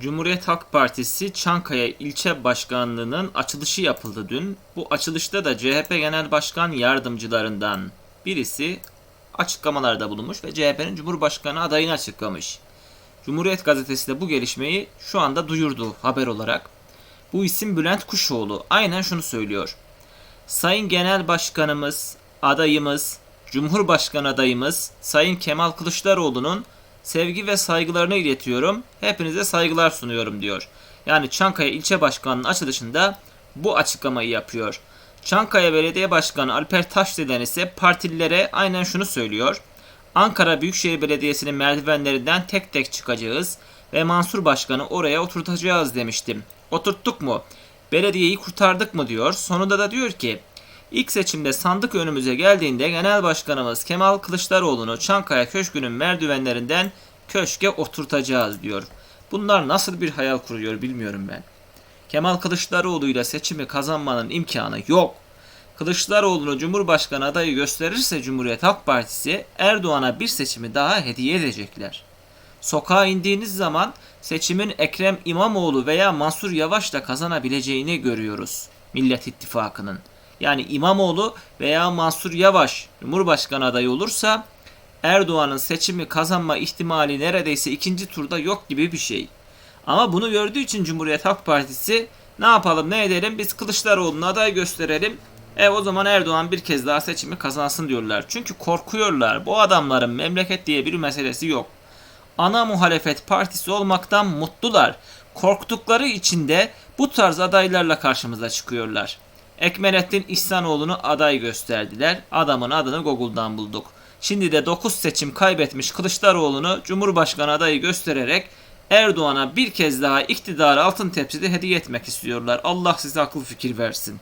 Cumhuriyet Halk Partisi Çankaya İlçe Başkanlığı'nın açılışı yapıldı dün. Bu açılışta da CHP Genel Başkan Yardımcılarından birisi açıklamalarda bulunmuş ve CHP'nin Cumhurbaşkanı adayını açıklamış. Cumhuriyet Gazetesi de bu gelişmeyi şu anda duyurdu haber olarak. Bu isim Bülent Kuşoğlu. Aynen şunu söylüyor. Sayın Genel Başkanımız, adayımız, Cumhurbaşkanı adayımız Sayın Kemal Kılıçdaroğlu'nun sevgi ve saygılarını iletiyorum. Hepinize saygılar sunuyorum diyor. Yani Çankaya İlçe Başkanı'nın açılışında bu açıklamayı yapıyor. Çankaya Belediye Başkanı Alper Taşdelen ise partililere aynen şunu söylüyor. Ankara Büyükşehir Belediyesi'nin merdivenlerinden tek tek çıkacağız ve Mansur Başkan'ı oraya oturtacağız demiştim. Oturttuk mu? Belediyeyi kurtardık mı diyor. Sonunda da diyor ki İlk seçimde sandık önümüze geldiğinde Genel Başkanımız Kemal Kılıçdaroğlu'nu Çankaya Köşkü'nün merdivenlerinden köşke oturtacağız diyor. Bunlar nasıl bir hayal kuruyor bilmiyorum ben. Kemal Kılıçdaroğlu ile seçimi kazanmanın imkanı yok. Kılıçdaroğlu'nu Cumhurbaşkanı adayı gösterirse Cumhuriyet Halk Partisi Erdoğan'a bir seçimi daha hediye edecekler. Sokağa indiğiniz zaman seçimin Ekrem İmamoğlu veya Mansur Yavaş'la kazanabileceğini görüyoruz Millet İttifakı'nın. Yani İmamoğlu veya Mansur Yavaş Cumhurbaşkanı adayı olursa Erdoğan'ın seçimi kazanma ihtimali neredeyse ikinci turda yok gibi bir şey. Ama bunu gördüğü için Cumhuriyet Halk Partisi ne yapalım ne edelim biz Kılıçdaroğlu'na aday gösterelim. E o zaman Erdoğan bir kez daha seçimi kazansın diyorlar. Çünkü korkuyorlar. Bu adamların memleket diye bir meselesi yok. Ana muhalefet partisi olmaktan mutlular. Korktukları için de bu tarz adaylarla karşımıza çıkıyorlar. Ekmelettin İhsanoğlu'nu aday gösterdiler. Adamın adını Google'dan bulduk. Şimdi de 9 seçim kaybetmiş Kılıçdaroğlu'nu Cumhurbaşkanı adayı göstererek Erdoğan'a bir kez daha iktidarı altın tepside hediye etmek istiyorlar. Allah size akıl fikir versin.